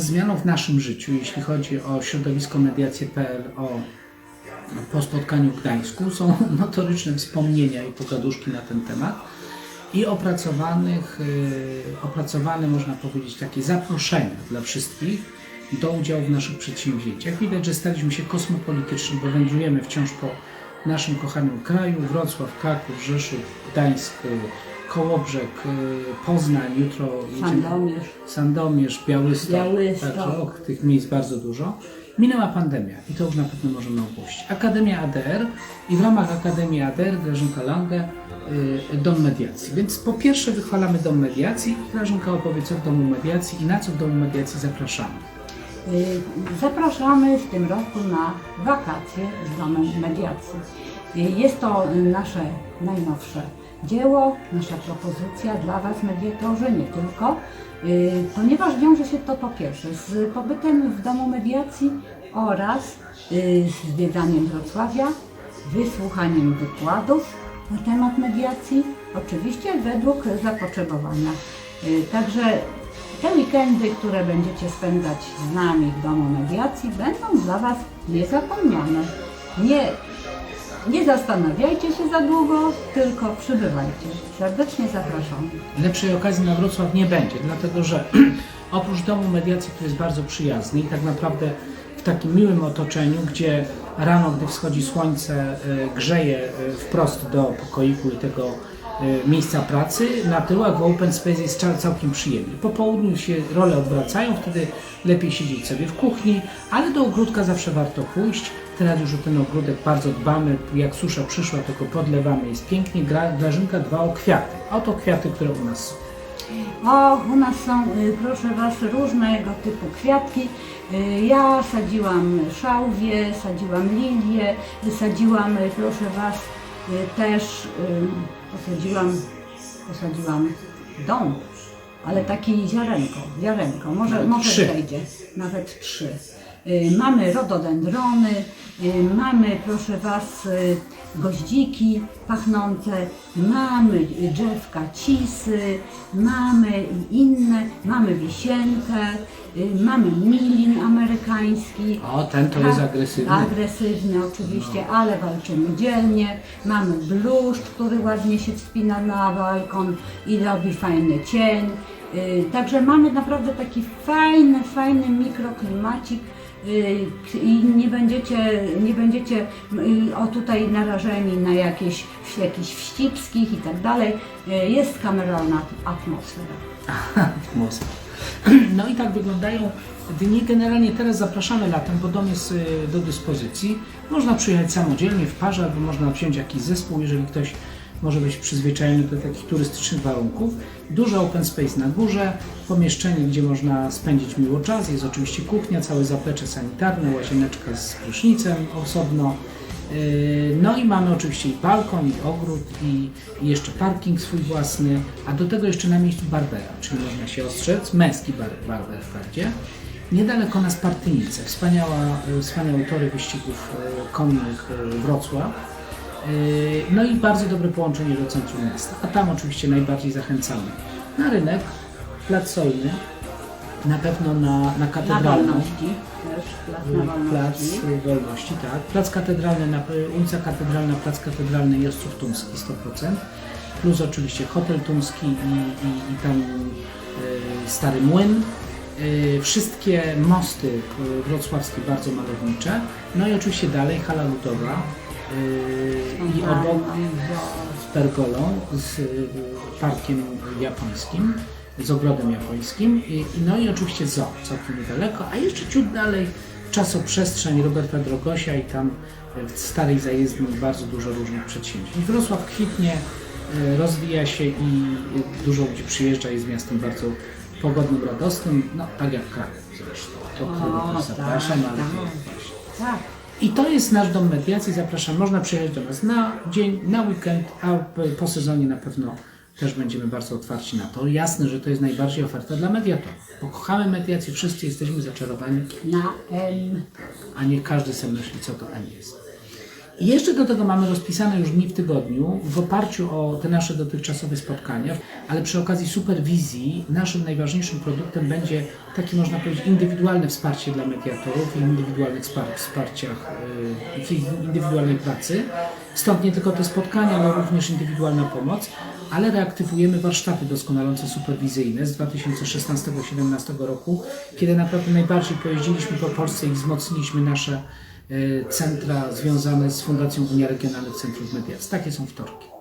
Zmianą w naszym życiu, jeśli chodzi o środowisko mediacje.pl, o po spotkaniu w Gdańsku, są notoryczne wspomnienia i pogaduszki na ten temat i opracowanych, y, opracowane, można powiedzieć, takie zaproszenia dla wszystkich do udziału w naszych przedsięwzięciach. Widać, że staliśmy się kosmopolityczni, bo wędrujemy wciąż po naszym kochanym kraju. Wrocław, Kraków, Rzeszów, Gdańsk, Kołobrzeg, y, Poznań, jutro jedziemy- Sandomierz. Sandomierz, Białystok. Białystok. Także tych miejsc bardzo dużo. Minęła pandemia i to już na pewno możemy ogłosić. Akademia ADR i w ramach Akademii ADR Grażynka Lange y, Dom Mediacji. Więc po pierwsze wychwalamy Dom Mediacji. Grażynka opowie co w Domu Mediacji i na co w Domu Mediacji zapraszamy. Y, Zapraszamy w tym roku na wakacje z Domem Mediacji. Jest to nasze najnowsze dzieło, nasza propozycja dla Was, mediatorzy, nie tylko, y, ponieważ wiąże się to po pierwsze z pobytem w Domu Mediacji oraz y, z zwiedzaniem Wrocławia, wysłuchaniem wykładów na temat mediacji, oczywiście według zapotrzebowania. Y, Także te weekendy, które będziecie spędzać z nami w Domu Mediacji, będą dla Was niezapomniane. Nie, nie zastanawiajcie się za długo, tylko przybywajcie. Serdecznie zapraszamy. Lepszej okazji na Wrocław nie będzie, dlatego że oprócz domu mediacji, który jest bardzo przyjazny i tak naprawdę w takim miłym otoczeniu, gdzie rano, gdy wschodzi słońce, e, grzeje e, wprost do pokoiku i tego miejsca pracy, na tyłach w open space jest cał- całkiem przyjemnie. Po południu się role odwracają, wtedy lepiej siedzieć sobie w kuchni, ale do ogródka zawsze warto pójść. Teraz już o ten ogródek bardzo dbamy, jak susza przyszła, go podlewamy, jest pięknie. Gra, Grażynka dba o kwiaty. Oto kwiaty, które u nas są. O, u nas są, y, proszę Was, różnego typu kwiatki. Y, Ja sadziłam szałwie, sadziłam lilię, sadziłam, y, proszę Was, też y, posadziłam, posadziłam dąb, ale taki ziarenko, ziarenko, może, Nawet może trzy. wejdzie, nawet trzy. Y, Mamy rododendrony, y, mamy, proszę Was, goździki pachnące, mamy drzewka cisy, mamy inne, mamy wisienkę, mamy milin amerykański. O, ten to jest Tak, agresywny. Agresywny oczywiście, ale walczymy dzielnie. Mamy bluszcz, który ładnie się wspina na balkon i robi fajny cień. Y, Także mamy naprawdę taki fajny, fajny mikroklimacik y, i nie będziecie, nie będziecie y, o tutaj narażeni na jakieś jakichś wścibskich i tak dalej. Y, Jest kameralna atmosfera. Most. No i tak wyglądają dni. Generalnie teraz zapraszamy latem, bo dom jest do dyspozycji. Można przyjechać samodzielnie w parze, albo można wziąć jakiś zespół, jeżeli ktoś może być przyzwyczajony do takich turystycznych warunków. Duży open space na górze, pomieszczenie, gdzie można spędzić miło czas. Jest oczywiście kuchnia, całe zaplecze sanitarne, łazieneczka z prysznicem osobno. Yy, No i mamy oczywiście i balkon, i ogród, i, jeszcze parking swój własny, a do tego jeszcze na miejscu barbera, czyli można się ostrzec, męski bar, barber wprawdzie. Niedaleko nas Partynice, wspaniała, y, wspaniałe tory wyścigów y, konnych y, Wrocław. No i bardzo dobre połączenie do centrum miasta, a tam oczywiście najbardziej zachęcamy na rynek, plac Solny, na pewno na, na Na katedralną. wolności też, plac na Plac wolności. Wolności, tak. Plac Katedralny, na, ulica Katedralna, Plac Katedralny i Ostrów Tumski 100%. Plus oczywiście Hotel Tumski i, i, i tam y, Stary Młyn. Y, wszystkie mosty wrocławskie bardzo malownicze. No i oczywiście dalej hala ludowa. Y, I obok z pergolą, z y, parkiem japońskim, z ogrodem japońskim, no i oczywiście zoo, całkiem niedaleko, a jeszcze ciut dalej czasoprzestrzeń Roberta Drogosia i tam w starej zajezdni bardzo dużo różnych przedsięwzięć. Wrocław kwitnie, rozwija się i dużo ludzi przyjeżdża, jest miastem bardzo pogodnym, radosnym, no tak jak Kraków zresztą. To O, też zapraszam, tak, ale tak. Tak. I to jest nasz dom mediacji. Zapraszam, można przyjechać do nas na dzień, na weekend, a po sezonie na pewno też będziemy bardzo otwarci na to. Jasne, że to jest najbardziej oferta dla mediatorów, bo kochamy mediację, wszyscy jesteśmy zaczarowani, Na M. a nie każdy sobie myśli, co to M jest. I jeszcze do tego mamy rozpisane już dni w tygodniu w oparciu o te nasze dotychczasowe spotkania, ale przy okazji superwizji naszym najważniejszym produktem będzie takie można powiedzieć indywidualne wsparcie dla mediatorów i indywidualnych spar- wsparciach w ich indywidualnej pracy. Stąd nie tylko te spotkania, ale również indywidualna pomoc, ale reaktywujemy warsztaty doskonalące superwizyjne z 2016-2017 roku, kiedy naprawdę najbardziej pojeździliśmy po Polsce i wzmocniliśmy nasze centra związane z Fundacją Unia Regionalnych Centrów Mediacji. Takie są wtorki.